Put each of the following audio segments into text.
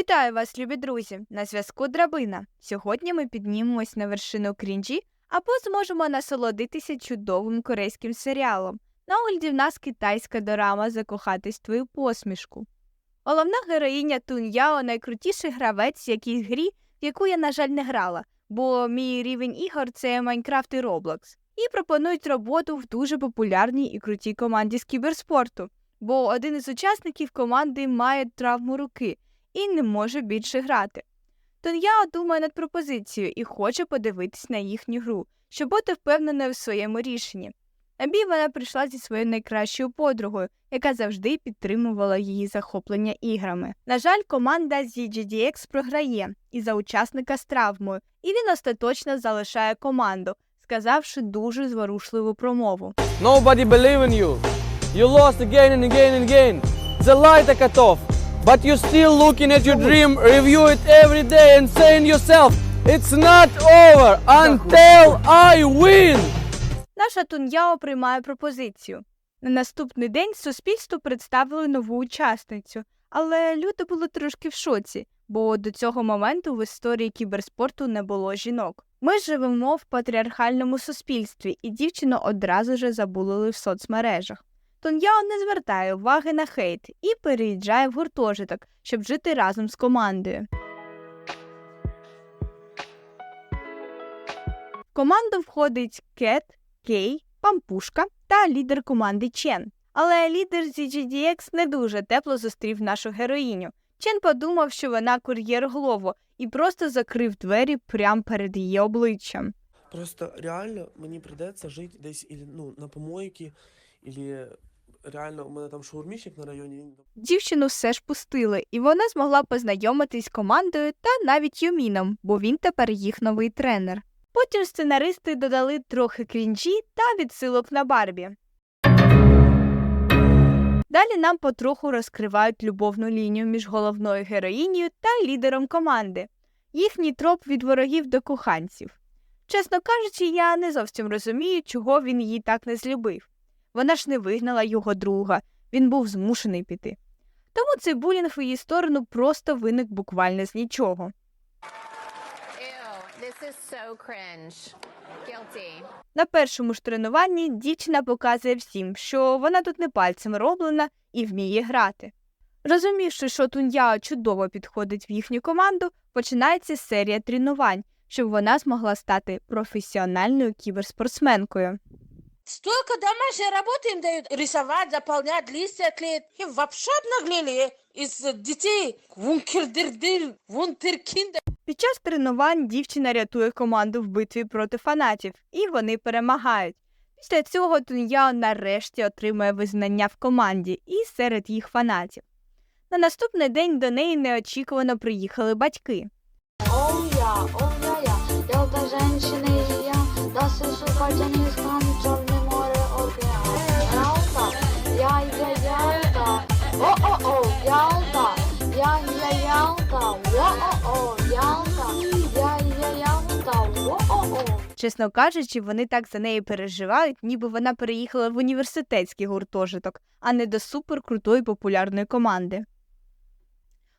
Вітаю вас, любі друзі! На зв'язку Драбина. Сьогодні ми піднімемось на вершину крінжі або зможемо насолодитися чудовим корейським серіалом. На огляді в нас китайська дорама Закохатись твою посмішку. Головна героїня Тун Яо найкрутіший гравець в грі, в яку я, на жаль, не грала, бо мій рівень ігор це Майнкрафт і Роблокс. І пропонують роботу в дуже популярній і крутій команді з кіберспорту, бо один із учасників команди має травму руки і не може більше грати. Тон'яо думає над пропозицією і хоче подивитись на їхню гру, щоб бути впевненою в своєму рішенні. На бій вона прийшла зі своєю найкращою подругою, яка завжди підтримувала її захоплення іграми. На жаль, команда ZGDX програє із-за учасника з травмою, і він остаточно залишає команду, сказавши дуже зворушливу промову. Nobody believe in you. You lost again and again and again. The light cut off. But you're still looking at your dream, review it every day and saying yourself, it's not over until I win. Наша Тун'яо приймає пропозицію. На наступний день суспільству представили нову учасницю, але люди були трошки в шоці, бо до цього моменту в історії кіберспорту не було жінок. Ми живемо в патріархальному суспільстві, і дівчину одразу же забулили в соцмережах. Тун'яо не звертає уваги на хейт і переїжджає в гуртожиток, щоб жити разом з командою. В команду входить Кет, Кей, Пампушка та лідер команди Чен. Але лідер ZGDX не дуже тепло зустрів нашу героїню. Чен подумав, що вона кур'єр Глово, і просто закрив двері прямо перед її обличчям. Просто реально мені прийдеться жити десь ну, на помойці, ілі реально у мене там шаурмічник на районі. Дівчину все ж пустили, і вона змогла познайомитись з командою та навіть Юміном, бо він тепер їх новий тренер. Потім сценаристи додали трохи крінжі та відсилок на Барбі. Далі нам потроху розкривають любовну лінію між головною героїнею та лідером команди, їхній троп від ворогів до коханців. Чесно кажучи, я не зовсім розумію, чого він її так не злюбив. Вона ж не вигнала його друга, він був змушений піти. Тому цей булінг в її сторону просто виник буквально з нічого. Ew, this is so cringe. Guilty. На першому ж тренуванні дівчина показує всім, що вона тут не пальцем роблена і вміє грати. Розумівши, що Тун'яо чудово підходить в їхню команду, починається серія тренувань, щоб вона змогла стати професіональною кіберспортсменкою. Столько домашней работы им дают. Рисовать, заполнять, листья клеить. И вообще обнаглели из э, детей. Вункердердер, вунтеркиндер. Під час тренувань дівчина рятує команду в битві проти фанатів, і вони перемагають. Після цього Тун'яо нарешті отримує визнання в команді і серед їх фанатів. На наступний день до неї неочікувано приїхали батьки. Оу я, оу я, я, я та женщина и я, да слышу падение скан, Чесно кажучи, вони так за неї переживають, ніби вона переїхала в університетський гуртожиток, а не до суперкрутої популярної команди.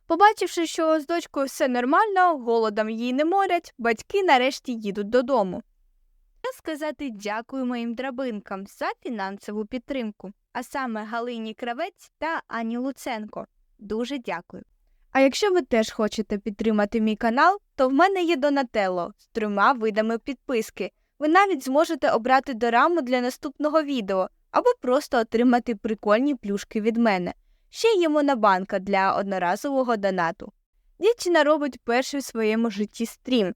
Побачивши, що з дочкою все нормально, голодом її не морять, батьки нарешті їдуть додому. Треба сказати дякую моїм драбинкам за фінансову підтримку, а саме Галині Кравець та Ані Луценко. Дуже дякую. А якщо ви теж хочете підтримати мій канал, то в мене є Донателло з трьома видами підписки. Ви навіть зможете обрати дораму для наступного відео або просто отримати прикольні плюшки від мене. Ще є монобанка для одноразового донату. Дівчина робить перший в своєму житті стрім,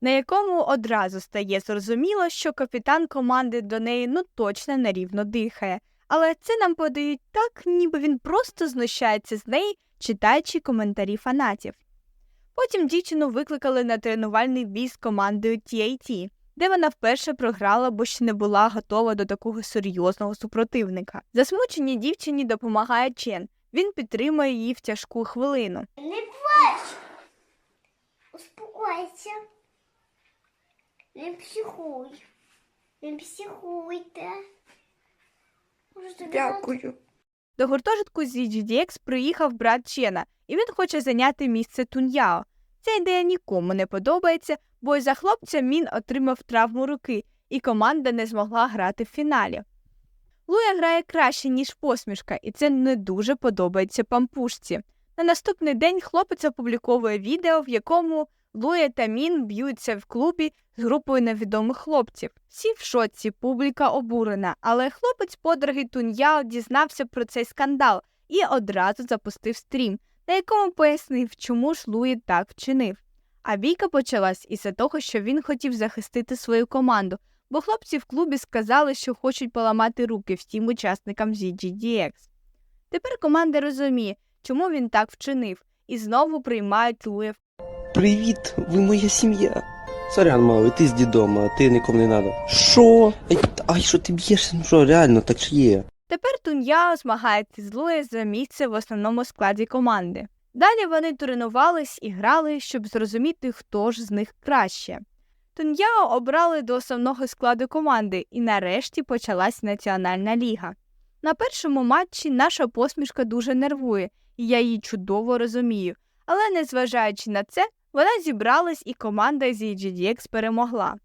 на якому одразу стає зрозуміло, що капітан команди до неї ну точно нерівно дихає, але це нам подають так, ніби він просто знущається з неї, читаючи коментарі фанатів. Потім дівчину викликали на тренувальний бій з командою TAT, де вона вперше програла, бо ще не була готова до такого серйозного супротивника. Засмученій дівчині допомагає Чен. Він підтримує її в тяжку хвилину. Не плач. Успокойся. Не психуй. Не психуйте. Дякую. До гуртожитку з GDX приїхав брат Чена, і він хоче зайняти місце Туньяо. Ця ідея нікому не подобається, бо із-за хлопця Мін отримав травму руки, і команда не змогла грати в фіналі. Луя грає краще, ніж посмішка, і це не дуже подобається пампушці. На наступний день хлопець опубліковує відео, в якому Луя та Мін б'ються в клубі з групою невідомих хлопців. Всі в шоці, публіка обурена, але хлопець подруги Туньяо дізнався про цей скандал і одразу запустив стрім, на якому пояснив, чому ж Луї так вчинив. А бійка почалась із-за того, що він хотів захистити свою команду, бо хлопці в клубі сказали, що хочуть поламати руки всім учасникам ZGDX. Тепер команда розуміє, чому він так вчинив, і знову приймають Луя в Привіт, ви моя сім'я. Сорян, малий, ти з дідом, а ти нікому не надо. Що? Ай, ай, що ти б'єшся? Ну що, реально, так чи є? Тепер Туньяо змагається з Лує за місце в основному складі команди. Далі вони тренувались і грали, щоб зрозуміти, хто ж з них краще. Туньяо обрали до основного складу команди, і нарешті почалась національна ліга. На першому матчі наша посмішка дуже нервує, і я її чудово розумію. Але незважаючи на це, вона зібралась і команда з GDX перемогла.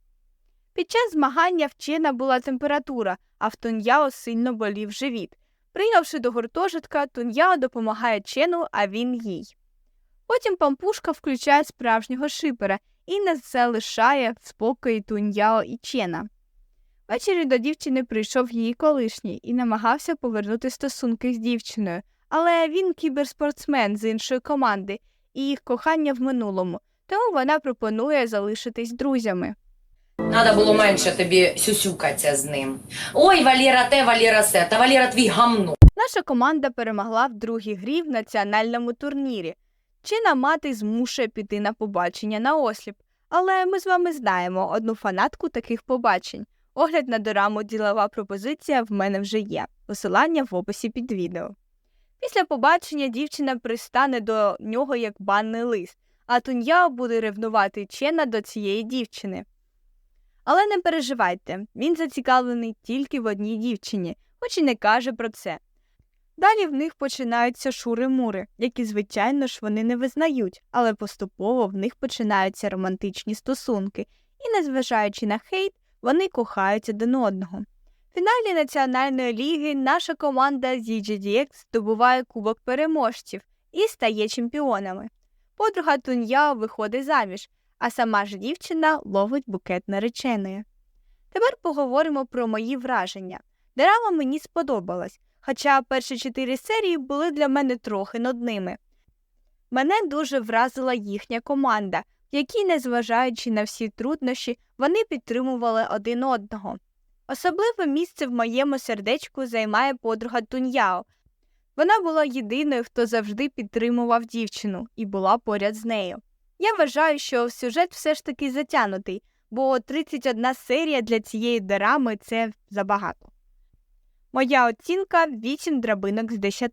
Під час змагання в Чена була температура, а в Туньяо сильно болів живіт. Приїхавши до гуртожитка, Туньяо допомагає Чену, а він їй. Потім пампушка включає справжнього шипера і не залишає в спокої Туньяо і Чена. Ввечері до дівчини прийшов її колишній і намагався повернути стосунки з дівчиною, але він кіберспортсмен з іншої команди, і їх кохання в минулому, тому вона пропонує залишитись друзями. Надо було менше тобі сюсюкатися з ним. Ой, Валера те, Валера се, та Валера твій гамно. Наша команда перемогла в другій грі в національному турнірі. Чина мати змушує піти на побачення на осліп, але ми з вами знаємо одну фанатку таких побачень. Огляд на дораму ділова пропозиція в мене вже є. Посилання в описі під відео. Після побачення дівчина пристане до нього як банний лист, а Туньяо буде ревнувати Чена до цієї дівчини. Але не переживайте, він зацікавлений тільки в одній дівчині, хоч і не каже про це. Далі в них починаються шури-мури, які, звичайно ж, вони не визнають, але поступово в них починаються романтичні стосунки, і, незважаючи на хейт, вони кохають один одного. В фіналі національної ліги наша команда ZGDX здобуває кубок переможців і стає чемпіонами. Подруга Туньяо виходить заміж, а сама ж дівчина ловить букет нареченої. Тепер поговоримо про мої враження. Драма мені сподобалась, хоча перші чотири серії були для мене трохи нудними. Мене дуже вразила їхня команда, в якій, незважаючи на всі труднощі, вони підтримували один одного. Особливе місце в моєму сердечку займає подруга Туньяо. Вона була єдиною, хто завжди підтримував дівчину і була поряд з нею. Я вважаю, що сюжет все ж таки затянутий, бо 31 серія для цієї драми це забагато. Моя оцінка 8 драбинок з 10.